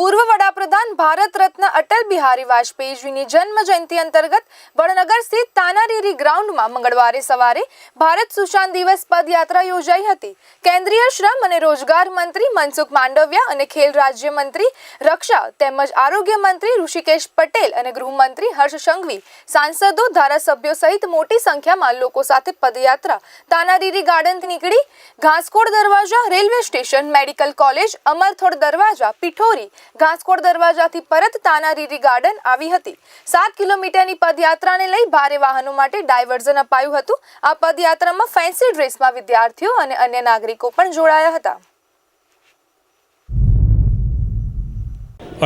પૂર્વ વડાપ્રધાન ભારત રત્ન અટલ બિહારી વાજપેયીજીની જન્મ જયંતિ અંતર્ગત વડનગર સ્થિત તાનારીરી ગ્રાઉન્ડમાં મંગળવારે સવારે ભારત સુશાંત દિવસ પદયાત્રા યોજાઈ હતી. કેન્દ્રીય શ્રમ અને રોજગાર મંત્રી મનસુખ માંડવિયા અને ખેલ રાજ્ય મંત્રી રક્ષા તેમજ આરોગ્ય મંત્રી ઋષિકેશ પટેલ અને ગૃહમંત્રી હર્ષ સંઘવી, સાંસદો, ધારાસભ્યો સહિત મોટી સંખ્યામાં લોકો સાથે પદયાત્રા. તાનારીરી ગાર્ડનથી નીકળી ઘાસકોડ દરવાજા, railway station, medical college, Amarthod દરવાજા, પિઠોરી ઘાસકોડ દરવાજાથી પરત તાનારીરી ગાર્ડન આવી હતી. સાત કિલોમીટરની પદયાત્રાને લઈ ભારે વાહનો માટે ડાયવર્ઝન અપાયું હતું. આ પદયાત્રામાં ફેન્સી ડ્રેસમાં વિદ્યાર્થીઓ અને અન્ય નાગરિકો પણ જોડાયા હતા.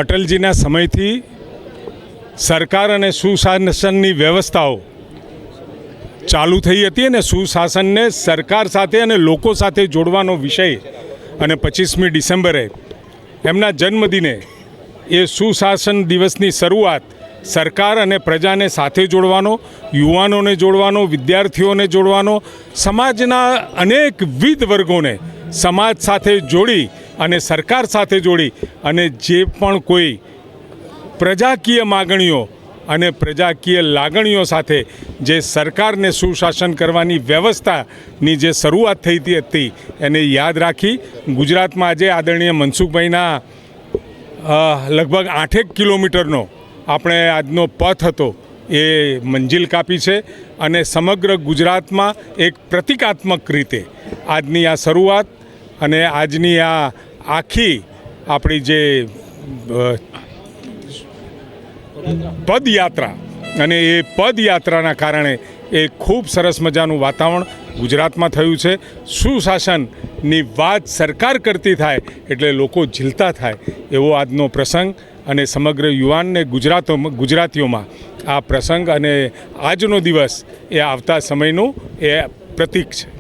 અટલજીના સમયથી સરકાર અને સુશાસનની વ્યવસ્થાઓ ચાલુ થઈ હતી અને સુશાસનને સરકાર સાથે અને લોકો સાથે જોડવાનો વિષય અને પચીસમી ડિસેમ્બરે એમના જન્મદિને એ સુશાસન દિવસની શરૂઆત સરકાર અને પ્રજાને સાથે જોડવાનો, યુવાનોને જોડવાનો, વિદ્યાર્થીઓને જોડવાનો, સમાજના અનેકવિધ વર્ગોને સમાજ સાથે જોડી અને સરકાર સાથે જોડી અને જે પણ કોઈ પ્રજાકીય માગણીઓ અને પ્રજાકીય લાગણીઓ સાથે જે સરકારને સુશાસન કરવાની વ્યવસ્થાની જે શરૂઆત થઈ હતી હતી, એને યાદ રાખી ગુજરાતમાં આજે આદરણીય મનસુખભાઈના લગભગ આઠેક કિલોમીટરનો આપણે આજનો પથ હતો એ મંજિલ કાપી છે અને સમગ્ર ગુજરાતમાં એક પ્રતિકાત્મક રીતે આજની આ શરૂઆત અને આજની આ આખી આપણી જે પદયાત્રા. અને એ પદયાત્રાના કારણે એ ખૂબ સરસ મજાનું વાતાવરણ ગુજરાતમાં થયું છે. સુશાસનની વાત સરકાર કરતી થાય એટલે લોકો ઝીલતા થાય એવો આજનો પ્રસંગ અને સમગ્ર યુવાનને ગુજરાતો, ગુજરાતીઓમાં આ પ્રસંગ અને આજનો દિવસ એ આવતા સમયનું એ પ્રતીક છે.